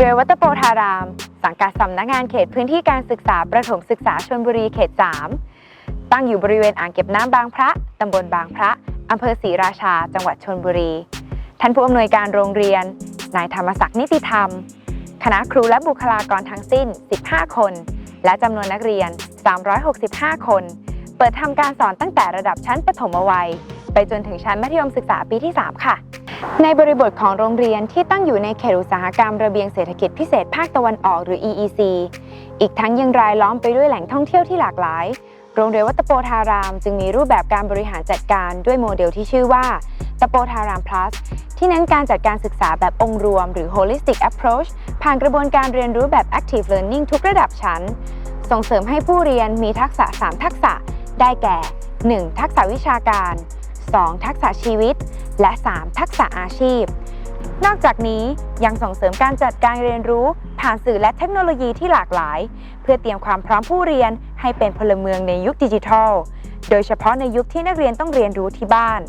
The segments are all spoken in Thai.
เรียนวัตโปธาราม สังกัดสำนักงานเขตพื้นที่การศึกษาประถมศึกษาชลบุรีเขต 3 ตั้งอยู่บริเวณอ่างเก็บน้ำบางพระตำบลบางพระอำเภอศรีราชา จังหวัดชลบุรี ท่านผู้อำนวยการโรงเรียน นายธรรมศักดิ์นิติธรรม คณะครูและบุคลากรทั้งสิ้น 15 คน และจำนวนนักเรียน 365 คน เปิดทำการสอนตั้งแต่ระดับชั้นประถมวัย ไปจนถึงชั้นมัธยมศึกษาปีที่ 3 ค่ะ ในบริบทของโรงเรียนที่ตั้งอยู่ในเขตอุตสาหกรรมระเบียงเศรษฐกิจพิเศษภาคตะวันออกหรือ EEC อีกทั้งยังรายล้อมไปด้วยแหล่งท่องเที่ยวที่หลากหลาย โรงเรียนวัตโปธาราม จึงมีรูปแบบการบริหารจัดการด้วยโมเดลที่ชื่อว่าตะโปธาราม plus ที่เน้นการจัดการศึกษาแบบองค์รวม หรือ holistic approach ผ่านกระบวนการเรียนรู้แบบ active learning ทุกระดับชั้น ส่งเสริมให้ผู้เรียนมีทักษะ 3 ทักษะ ได้แก่ 1. ทักษะวิชาการ 2. ทักษะชีวิต และ 3. ทักษะอาชีพ นอกจากนี้ยังส่งเสริมการจัดการเรียนรู้ ผ่านสื่อและเทคโนโลยีที่หลากหลาย เพื่อเตรียมความพร้อมผู้เรียนให้เป็นพลเมืองในยุคดิจิทัล โดยเฉพาะในยุคที่นักเรียนต้องเรียนรู้ที่บ้าน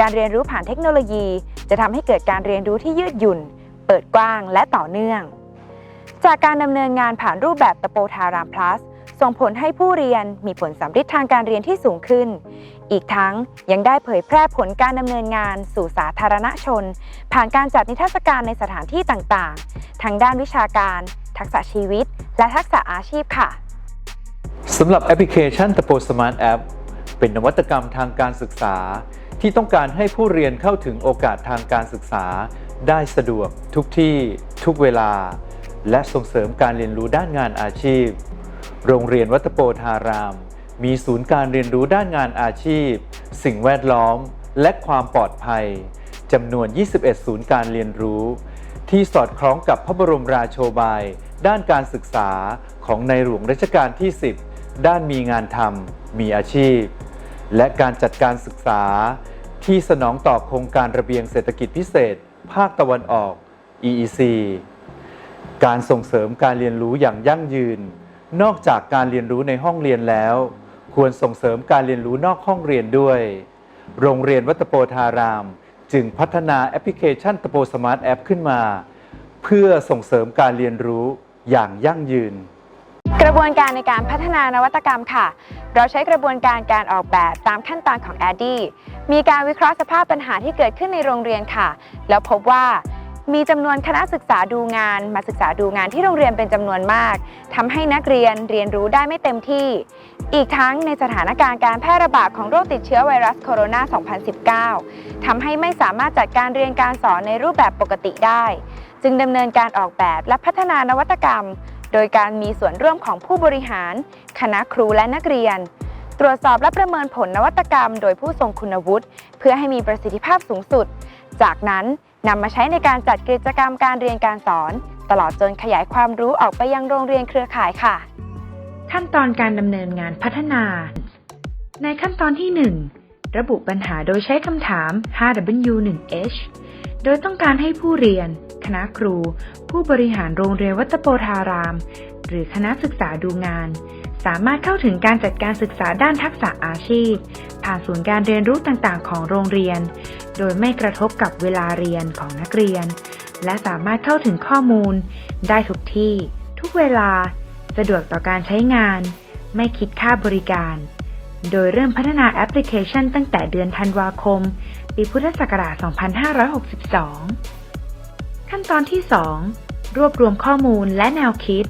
การเรียนรู้ผ่านเทคโนโลยี จะทำให้เกิดการเรียนรู้ที่ยืดหยุ่น เปิดกว้างและต่อเนื่อง จากการดำเนินงานผ่านรูปแบบตะโปธาราม plus ส่ งผลให้ผู้เรียนมีผลสำฤทธิ์ทางการเรียนที่สูงขึ้น อีกทั้งยังได้เผยแพร่ผลการดำเนินงานสู่สาธารณชน ผ่านการจัดนิทรรศการในสถานที่ต่างๆ ทั้งด้านวิชาการ ทักษะชีวิต และทักษะอาชีพค่ะสำหรับแอปพลิเคชันตะโปสมาร์ทแอปเป็นนวัตกรรมทางการศึกษา ที่ต้องการให้ผู้เรียนเข้าถึงโอกาสทางการศึกษา ได้สะดวกทุกที่ ทุกเวลา และส่งเสริมการเรียนรู้ด้านงานอาชีพ โรงเรียนวัตโปธาราม มีศูนย์การเรียนรู้ด้านงานอาชีพ สิ่งแวดล้อม และความปลอดภัยจำนวน 21 ศูนย์การเรียนรู้ ที่สอดคล้องกับพระบรมราโชบาย ด้านการศึกษาของในหลวงรัชกาลที่ 10 ด้านมีงานทำมีอาชีพ และการจัดการศึกษา ที่สนองต่อโครงการระเบียงเศรษฐกิจพิเศษ ภาคตะวันออก EEC การส่งเสริมการเรียนรู้อย่างยั่งยืน นอกจากการเรียนรู้ในห้องเรียนแล้ว ควรส่งเสริมการเรียนรู้นอกห้องเรียนด้วย โรงเรียนวัตโปธาราม จึงพัฒนาแอปพลิเคชันตโปสมาร์ทแอปขึ้นมา เพื่อส่งเสริมการเรียนรู้อย่างยั่งยืน กระบวนการในการพัฒนานวัตกรรมค่ะ เราใช้กระบวนการการออกแบบตามขั้นตอนของ a d d i มีการวิเคราะห์สภาพปัญหาที่เกิดขึ้นในโรงเรียนค่ะ แล้วพบว่า มีจำนวนคณะศึกษาดูงาน มาศึกษาดูงานที่โรงเรียนเป็นจำนวนมากทำให้นักเรียนเรียนรู้ได้ไม่เต็มที่ อีกทั้งในสถานการณ์การแพร่ระบาดของโรคติดเชื้อไวรัสโคโรนา 2019 ทำให้ไม่สามารถจัดการเรียนการสอนในรูปแบบปกติได้ จึงดำเนินการออกแบบและพัฒนานวัตกรรม โดยการมีส่วนร่วมของผู้บริหาร คณะครูและนักเรียน ตรวจสอบและประเมินผลนวัตกรรม โดยผู้ทรงคุณวุฒิเพื่อให้มีประสิทธิภาพสูงสุด จากนั้นนำมาใช้ในการจัดกิจกรรมการเรียนการสอน ตลอดจนขยายความรู้ออกไปยังโรงเรียนเครือข่ายค่ะ ขั้นตอนการดำเนินงานพัฒนา ในขั้นตอนที่ 1 ระบุปัญหาโดยใช้คำถาม 5W1H โดยต้องการให้ผู้เรียน คณะครู ผู้บริหารโรงเรียนวัตโปธาราม หรือคณะศึกษาดูงาน สามารถเข้าถึงการจัดการศึกษาด้านทักษะอาชีพ ผ่านศูนย์การเรียนรู้ต่างๆ ของโรงเรียน โดยไม่กระทบกับเวลาเรียนของนักเรียน และสามารถเข้าถึงข้อมูล ได้ทุกที่ ทุกเวลา สะดวกต่อการใช้งาน ไม่คิดค่าบริการ โดยเริ่มพัฒนาแอปพลิเคชันตั้งแต่เดือนธันวาคม ปีพุทธศักราช 2562 ขั้นตอนที่ 2 รวบรวมข้อมูลและแนวคิด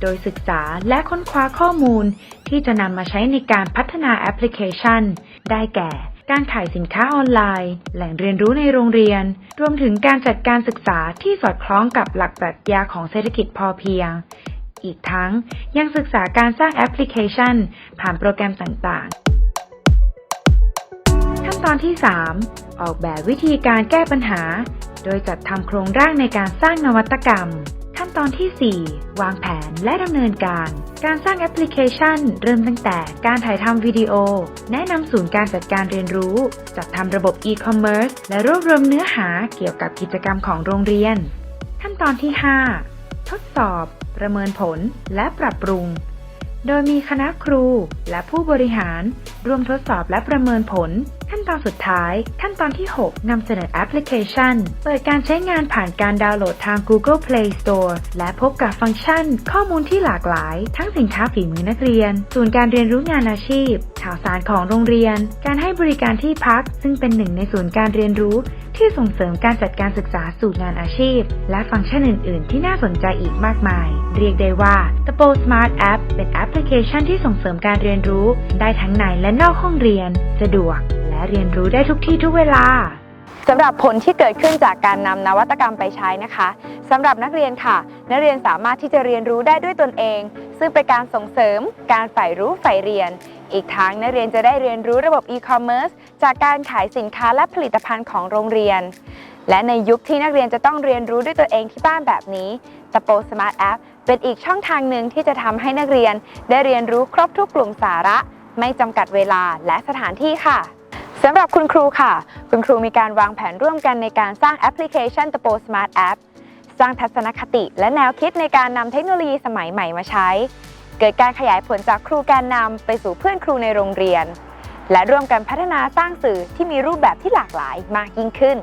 โดยศึกษาและค้นคว้าข้อมูลที่จะนำมาใช้ในการพัฒนาแอปพลิเคชัน ได้แก่ การขายสินค้าออนไลน์ แหล่งเรียนรู้ในโรงเรียน รวมถึงการจัดการศึกษาที่สอดคล้องกับหลักปรัชญาของเศรษฐกิจพอเพียง อีกทั้งยังศึกษาการสร้างแอปพลิเคชัน ผ่านโปรแกรมต่างๆ ขั้นตอนที่ 3 ออกแบบวิธีการแก้ปัญหา โดยจัดทำโครงร่างในการสร้างนวัตกรรม ตอนที่ 4 วางแผนและดำเนินการ การสร้างแอปพลิเคชัน เริ่มตั้งแต่การถ่ายทำวิดีโอ แนะนำศูนย์การจัดการเรียนรู้ จัดทำระบบ e-commerce และรวบรวมเนื้อหาเกี่ยวกับกิจกรรมของโรงเรียน ขั้นตอนที่ 5 ทดสอบ ประเมินผลและปรับปรุง โดยมีคณะครูและผู้บริหารร่วมทดสอบและประเมินผล ขั้นตอนสุดท้าย ขั้นตอนที่ 6 นำเสนอแอปพลิเคชัน เปิดการใช้งานผ่านการดาวน์โหลดทาง Google Play Store และพบกับฟังก์ชัน ข้อมูลที่หลากหลาย ทั้งสินค้าฝีมือนักเรียน ศูนย์การเรียนรู้งานอาชีพ ข่าวสารของโรงเรียน การให้บริการที่พัก ซึ่งเป็นหนึ่งในศูนย์การเรียนรู้ ที่ส่งเสริมการจัดการศึกษาสู่งานอาชีพ และฟังก์ชันอื่น ๆ ที่น่าสนใจอีกมากมาย เรียกได้ว่า t h e p o Smart App เป็นแอปพลิเคชันที่ส่งเสริมการเรียนรู้ ได้ทั้งในและนอกห้องเรียน สะดวก เรียนรู้ได้ทุกที่ทุกเวลาสำหรับผลที่เกิดขึ้นจากการนำนวัตกรรมไปใช้นะคะสำหรับนักเรียนค่ะ นักเรียนสามารถที่จะเรียนรู้ได้ด้วยตนเอง ซึ่งเป็นการส่งเสริม การใฝ่รู้ใฝ่เรียน อีกทั้งนักเรียนจะได้เรียนรู้ระบบอีคอมเมิร์ซจากการขายสินค้าและผลิตภัณฑ์ของโรงเรียน และในยุคที่นักเรียนจะต้องเรียนรู้ด้วยตัวเองที่บ้านแบบนี้ตะโปสมาร์ทแอปเป็นอีกช่องทางหนึ่งที่จะทำให้นักเรียน ได้เรียนรู้ครบทุกกลุ่มสาระ ไม่จำกัดเวลาและสถานที่ค่ะ สำหรับคุณครูค่ะ คุณครูมีการวางแผนร่วมกันในการสร้างแอปพลิเคชัน t ะโป Smart App สร้างทัศนคติและแนวคิดในการนำเทคโนโลยีสมัยใหม่มาใช้ เกิดการขยายผลจากครูแกนนำไปสู่เพื่อนครูในโรงเรียน และร่วมกันพัฒนาสร้างสื่อที่มีรูปแบบที่หลากหลายมากยิ่งขึ้น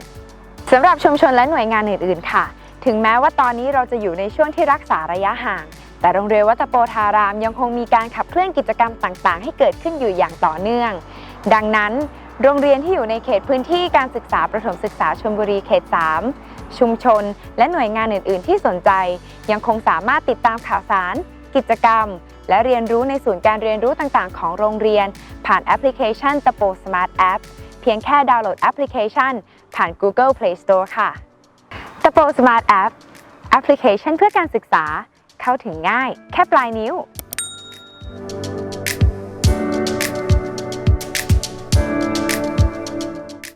สำหรับชุมชนและหน่วยงานอื่นๆ ค่ะ ถึงแม้ว่าตอนนี้เราจะอยู่ในช่วงที่รักษาระยะห่าง แต่โรงเรียนวัดตโปธารามยังคงมีการขับเคลื่อนกิจกรรมต่างๆ ให้เกิดขึ้นอยู่อย่างต่อเนื่อง ดังนั้น โรงเรียนที่อยู่ในเขตพื้นที่การศึกษาประถมศึกษาชลบุรีเขต 3 ชุมชน และหน่วยงานอื่น ๆ ที่สนใจ ยังคงสามารถติดตามข่าวสาร กิจกรรม และเรียนรู้ในศูนย์การเรียนรู้ต่าง ๆ ของโรงเรียน ผ่านแอปพลิเคชันตะโป Smart App เพียงแค่ดาวน์โหลดแอปพลิเคชัน ผ่าน Google Play Store ค่ะตะโป Smart App แอปพลิเคชันเพื่อการศึกษา เข้าถึงง่าย แค่ปลายนิ้ว